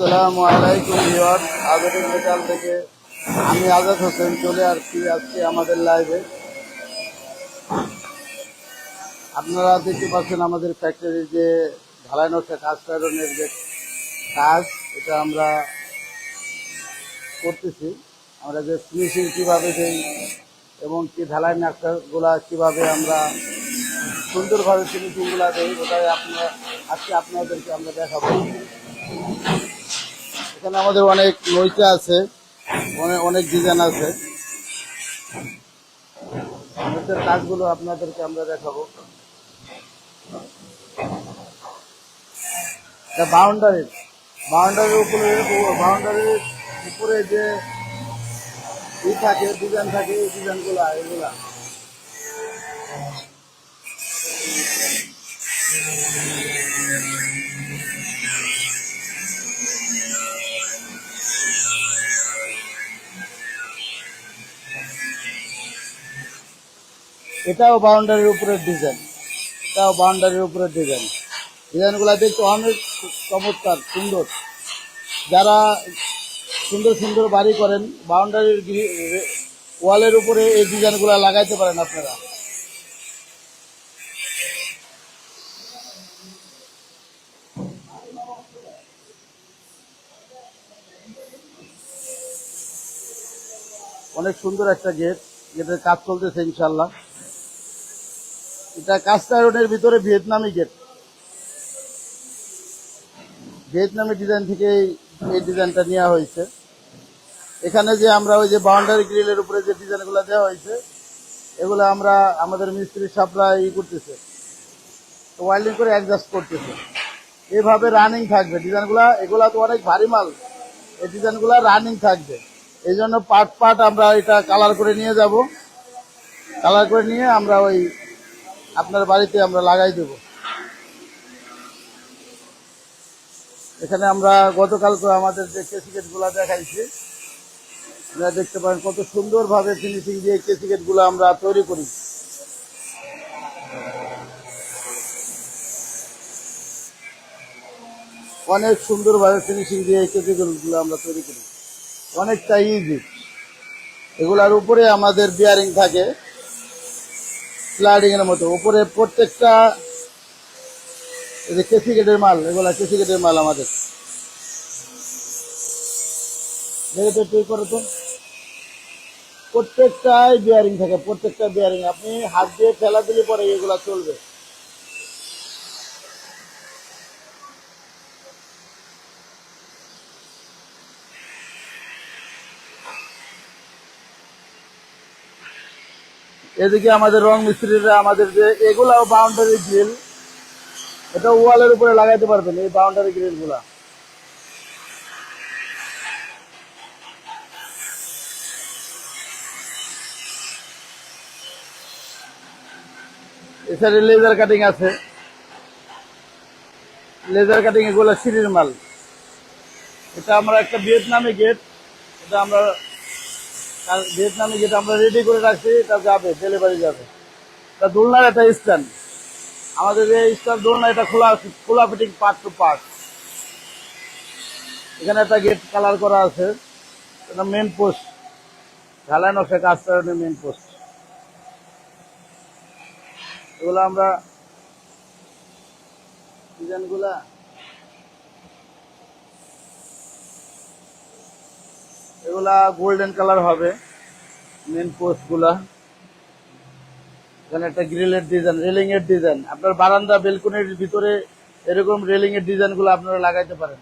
আসসালামু আলাইকুম আজাদের মেটাল থেকে আমি আজাদ হোসেন চলে আসছি আজকে আমাদের লাইভে আপনারা দেখতে পাচ্ছেন আমাদের ফ্যাক্টরির যে ঢালাই নকশা কাজ কারণের যে কাজ, এটা আমরা করতেছি। আমরা যে ফিনিশিং কীভাবে দেই এবং কি ঢালাই নকশাগুলা কীভাবে আমরা সুন্দরভাবে ফিনিশিংগুলা দেই, ওটাই আপনারা আজকে আপনাদেরকে আমরা দেখাবো। এখানে আমাদের অনেক নৈচা আছে অনেক ডিজাইন আছে। কাজগুলো আপনাদেরকে আমরা দেখাবো। বাউন্ডারি বাউন্ডারির উপরে বাউন্ডারির উপরে যে ই থাকে ডিজাইন থাকে, এই ডিজাইনগুলো এগুলা। এটাও বাউন্ডারির উপরে ডিজাইন এটাও বাউন্ডারির উপরে ডিজাইন ডিজাইনগুলো দেখতে অনেক চমৎকার, সুন্দর। যারা সুন্দর সুন্দর বাড়ি করেন বাউন্ডারির ওয়ালের উপরে এই ডিজাইনগুলো লাগাইতে পারেন আপনারা। অনেক সুন্দর একটা গেট গেটের কাজ চলতেছে ইনশাল্লাহ এটা কাস্টা রোডের ভিতরে ভিয়েতনামি গেট। ভিয়েতনামি ডিজাইন থেকে এই- ডিজাইনটা নেওয়া হয়েছে। এখানে যে আমরা ওই যে বাউন্ডারি গ্রিলের উপরে যে ডিজাইনগুলো দেওয়া হয়েছে, এগুলো আমরা আমাদের মিস্ত্রি সাপরা ই করতেছে। ওয়াইল্ডিং করে অ্যাডজাস্ট করতেছে। এভাবে রানিং থাকবে। ডিজাইনগুলা এগুলা তো অনেক ভারী মাল। এই ডিজাইনগুলা রানিং থাকবে। এই জন্য পার্ট পার্ট আমরা এটা কালার করে নিয়ে যাব। কালার করে নিয়ে আমরা ওই আপনার বাড়িতে আমরা লাগাই দেব। এখানে আমরা গতকালকে আমাদের যে কেসিকেটগুলা দেখাইছি, আপনারা দেখতে পারেন কত সুন্দরভাবে ফিনিশিং দিয়ে কেসিকেটগুলো আমরা তৈরি করি। অনেক সুন্দরভাবে ফিনিশিং দিয়ে কেসিকেটগুলো আমরা তৈরি করি। অনেকটা ইজি এগুলার উপরে আমাদের বিয়ারিং থাকে। স্লাইডিং এর মতো। উপরে প্রত্যেকটা কেসি গেটের মাল, এগুলা কেসি গেটের মাল আমাদের। তো প্রত্যেকটাই বিয়ারিং থাকে, প্রত্যেকটা বিয়ারিং আপনি হাত দিয়ে ফেলা দিলে পরে এগুলা চলবে। এদিকে আমাদের রং মিস্ত্রিরা আমাদের যে এগুলাও বাউন্ডারি গ্রিল এটা ওয়ালের উপরে লাগাইতে পারবেন এই বাউন্ডারি গ্রিলগুলা। এছাড়া লেজার কাটিং আছে। লেজার কাটিং এগুলো সিঁড়ির মাল। এটা আমরা একটা ভিয়েতনামি গেট এটা আমরা আর ভিয়েতনামি যেটা আমরা রেডি করে রাখছি, এটা যাবে ডেলিভারি যাবে। তা দোলনার একটা স্ট্যান্ড আমাদের এই স্ট্যান্ড দোলনা এটা খোলা খোলা ফিটিং পার্ট টু পার্ট এখানে একটা গেট কালার করা আছে, এটা মেন পোস্ট ঢালাই নকশা কাজ মেন পোস্ট এগুলো আমরা ডিজাইনগুলা এগুলা গোল্ডেন কালার হবে মেন পোস্টগুলা। এখানে একটা গ্রিলের ডিজাইন রেলিং এর ডিজাইন আপনার বারান্দা বেলকনির ভিতরে এরকম রেলিং এর ডিজাইনগুলো আপনারা লাগাইতে পারেন।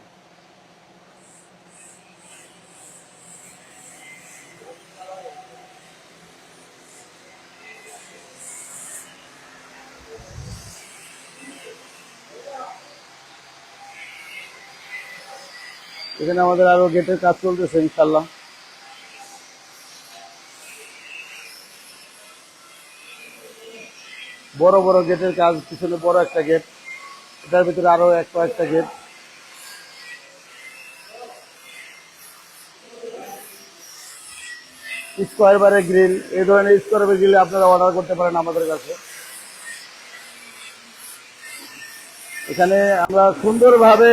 এখানে আমাদের আরও গেটের কাজ চলতেছে ইনশাল্লাহ বড় বড় গেটের কাজ, পিছনে বড় একটা গেট এটার ভিতরে আরও এক কয়েকটা গেট। স্কোয়ার বারে গ্রিল, এই ধরনের স্কোয়ার বারে গ্রিল আপনারা অর্ডার করতে পারেন আমাদের কাছে। এখানে আমরা সুন্দরভাবে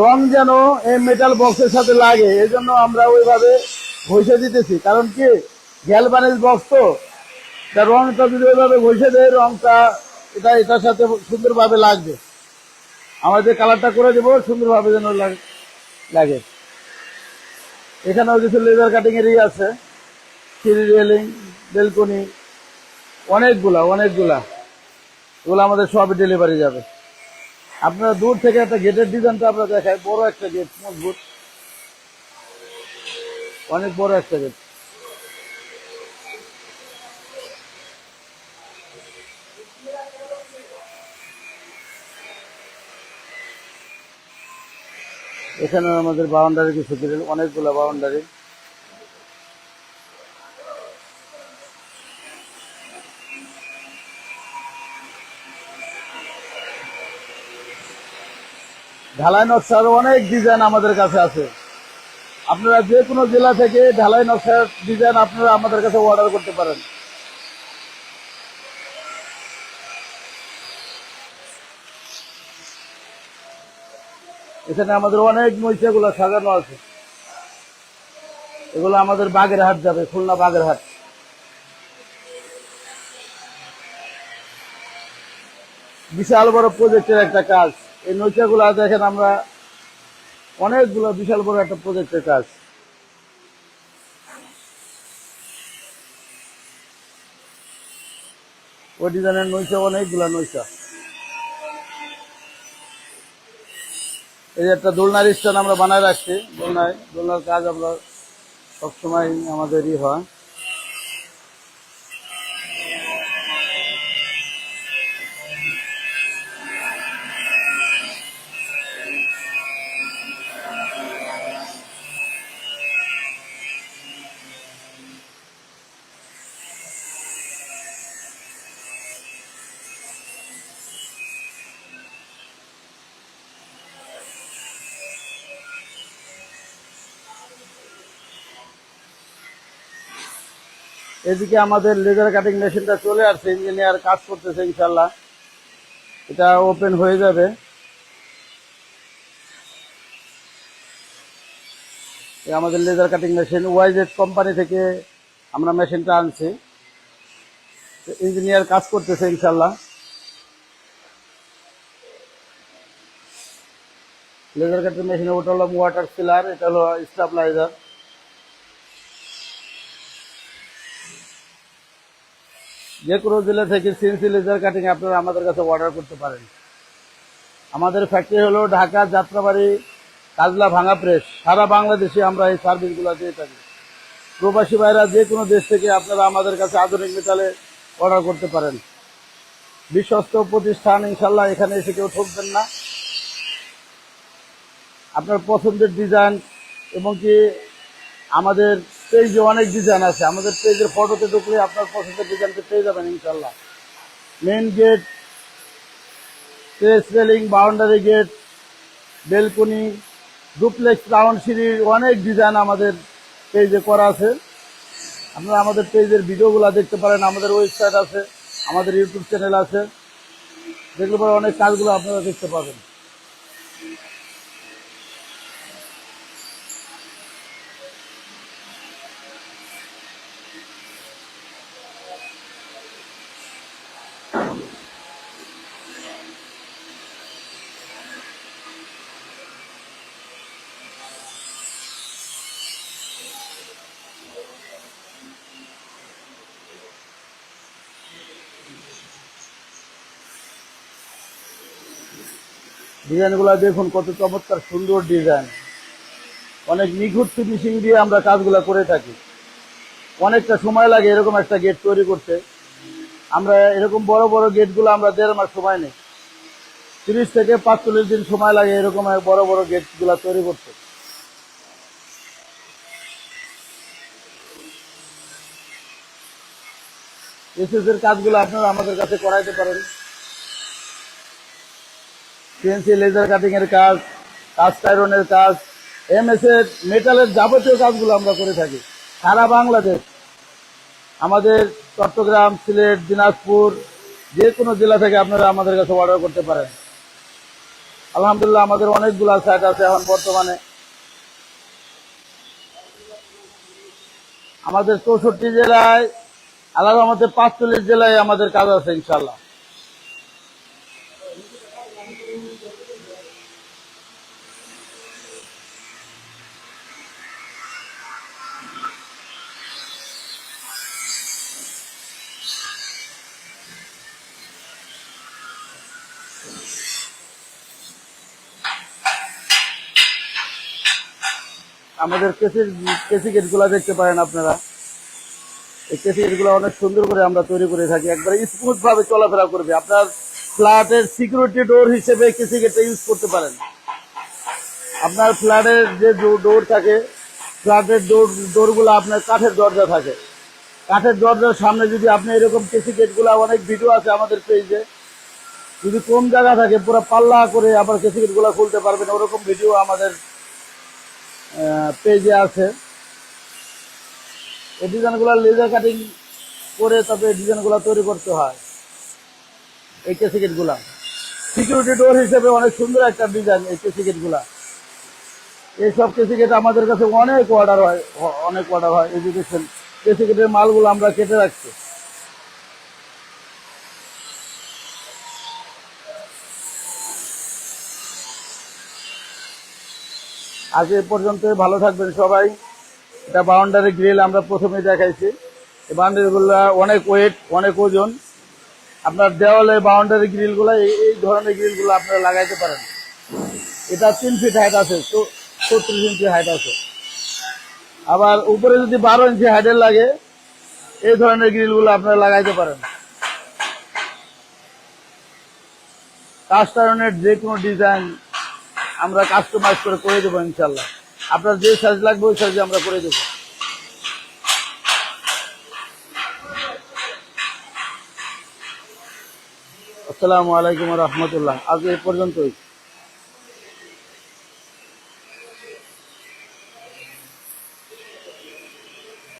রং যেন এই মেটাল বক্সের সাথে লাগে এই জন্য আমরা ওইভাবে ঘষে দিতেছি। কারণ কি? গ্যালবানিজ বক্স তো। তা রংটা যদি ওইভাবে ঘষে দেয়, রংটা এটা এটার সাথে সুন্দরভাবে লাগবে। আমরা যে কালারটা করে দেবো, সুন্দরভাবে যেন লাগ- এখানেও কিছু লেজার কাটিং এরই আছে সিঁড়ি রেলিং, বেলকনি, অনেকগুলা অনেকগুলা। এগুলো আমাদের সবই ডেলিভারি যাবে। আপনারা দূর থেকে একটা গেটের ডিজাইনটা আপনারা দেখায় বড় একটা গেট মজবুত। অনেক বড় একটা গেট এখানে আমাদের বাউন্ডারি কিছু দিলেন অনেকগুলো বাউন্ডারি। ঢালাই নকশার অনেক ডিজাইন আমাদের কাছে আছে। আপনারা যে কোনো জেলা থেকে ঢালাই নকশার ডিজাইন আপনারা আমাদের কাছে অর্ডার করতে পারেন। এখানে আমাদের অনেক মহিষাগুলো সাজানো আছে। এগুলো আমাদের বাগেরহাট যাবে, খুলনা বাগেরহাট। বিশাল বড় প্রজেক্টের একটা কাজ। এই নৌকাগুলো দেখেন আমরা, অনেকগুলো বিশাল বড় একটা প্রজেক্টের কাজ। ওই ডিজাইনের নৌকা, অনেকগুলো নৌকা। এই যে একটা দোলনার স্ট্যান্ড আমরা বানায় রাখছি, দোলনায় দোলনার কাজ আমরা সবসময় আমাদেরই হয়। এদিকে আমাদের লেজার কাটিং মেশিনটা চলে আসছে ইঞ্জিনিয়ার কাজ করতেছে ইনশাল্লাহ এটা ওপেন হয়ে যাবে। আমাদের laser cutting machine YZ company থেকে আমরা মেশিনটা আনছি। ইঞ্জিনিয়ার কাজ করতেছে ইনশাল্লাহ লেজার কাটিং মেশিন ওটা হলো ওয়াটার সিলার এটা হলো স্টাবলাইজার যে কোনো জেলা থেকে সিএনসি লেজার কাটিং আপনারা আমাদের কাছে অর্ডার করতে পারেন। আমাদের ফ্যাক্টরি হলো ঢাকা, যাত্রাবাড়ি, কাজলা, ভাঙা প্রেস সারা বাংলাদেশে আমরা এই সার্ভিসগুলো দিয়ে থাকি। প্রবাসী ভাইরা যে কোনো দেশ থেকে আপনারা আমাদের কাছে আধুনিক মেটালে অর্ডার করতে পারেন। বিশ্বস্ত প্রতিষ্ঠান ইনশাল্লাহ এখানে এসে কেউ ঠকবেন না। আপনার পছন্দের ডিজাইন এবং কি আমাদের পেজে অনেক ডিজাইন আছে। আমাদের পেজের ফটোতে ঢুকলে আপনার পছন্দের ডিজাইনটা পেয়ে যাবেন ইনশাল্লাহ main gate railing boundary gate balcony duplex round সিঁড়ির অনেক ডিজাইন আমাদের পেজে করা আছে। আপনারা আমাদের পেজের ভিডিওগুলো দেখতে পারেন, আমাদের ওয়েবসাইট আছে, আমাদের ইউটিউব চ্যানেল আছে। যেগুলো পরে অনেক কাজগুলো আপনারা দেখতে পাবেন। ডিজাইনগুলো দেখুন, কত চমৎকার, সুন্দর ডিজাইন। অনেক নিখুঁত ফিনিশিং দিয়ে আমরা কাজগুলো করে থাকি। অনেকটা সময় লাগে এরকম একটা গেট তৈরি করতে। আমরা এরকম বড় বড় গেটগুলো আমরা দেড় মাস সময় নেই। তিরিশ থেকে পাঁচচল্লিশ দিন সময় লাগে এরকম বড় বড় গেটগুলো তৈরি করতে। এসএস এর কাজগুলো আপনারা আমাদের কাছে করাইতে পারেন। সিএনসি লেজার কাটিং এর কাজ কাস্ট আয়রনের কাজ এমএস এর মেটালের যাবতীয় কাজগুলো আমরা করে থাকি। সারা বাংলাদেশ, আমাদের চট্টগ্রাম, সিলেট, দিনাজপুর যে কোনো জেলা থেকে আপনারা আমাদের কাছে অর্ডার করতে পারেন। আলহামদুলিল্লাহ আমাদের অনেকগুলা সাইট আছে এখন বর্তমানে। আমাদের চৌষট্টি জেলায় আলাদা আমাদের পাঁচচল্লিশ জেলায় আমাদের কাজ আছে ইনশাল্লাহ আমাদের কেসির কেসি গেটগুলো দেখতে পারেন আপনারা। এই কেসি গেটগুলো অনেক সুন্দর করে আমরা তৈরি করে থাকি। একবারে স্মুথ ভাবে চলাফেরা করবে। আপনার ফ্ল্যাটের সিকিউরিটি ডোর হিসেবে কেসি গেটটা ইউজ করতে পারেন। আপনার ফ্ল্যাটের যে ডোর থাকে, ফ্ল্যাটের ডোর, ডোরগুলো আপনার কাঠের দরজা থাকে। কাঠের দরজার সামনে যদি আপনি এরকম কেসি গেটগুলো, অনেক ভিডিও আছে আমাদের পেজে যদি কম জায়গা থাকে, পুরো পাল্লা করে আবার কেসি গেটগুলো খুলতে পারবেন ওরকম ভিডিও আমাদের পেজে আছে। এই ডিজাইনগুলো লেজার কাটিং করে তবে ডিজাইনগুলো তৈরি করতে হয়, এই কেসিকেটগুলা। সিকিউরিটি ডোর হিসেবে অনেক সুন্দর একটা ডিজাইন এই কেসিকেটগুলা। এইসব কেসিকেট আমাদের কাছে অনেক অর্ডার হয় অনেক অর্ডার হয়। এডুকেশন কেসিকেটের মালগুলো আমরা কেটে রাখছি। আজ এ পর্যন্ত ভালো থাকবেন সবাই। এটা বাউন্ডারি গ্রিল আমরা প্রথমে দেখাইছি। এই বাউন্ডারিগুলো অনেক ওয়েট অনেক ওজন। আপনার দেওয়ালে বাউন্ডারি গ্রিলগুলো এই ধরনের গ্রিলগুলো আপনারা লাগাইতে পারেন। এটা তিন ফিট হাইট আছে তো ছত্রিশ ইঞ্চি হাইট আছে। আবার উপরে যদি বারো ইঞ্চি হাইটের লাগে, এই ধরনের গ্রিলগুলো আপনারা লাগাইতে পারেন। কাস্টারনের যে কোনো ডিজাইন আমরা কাস্টমাইজ করে করে দেবো ইনশাল্লাহ আপনার যে সাইজ লাগবে ওই সাইজে আমরা করে দেবো। আসসালামু আলাইকুম রহমতুল্লাহ। আজ এ পর্যন্তই।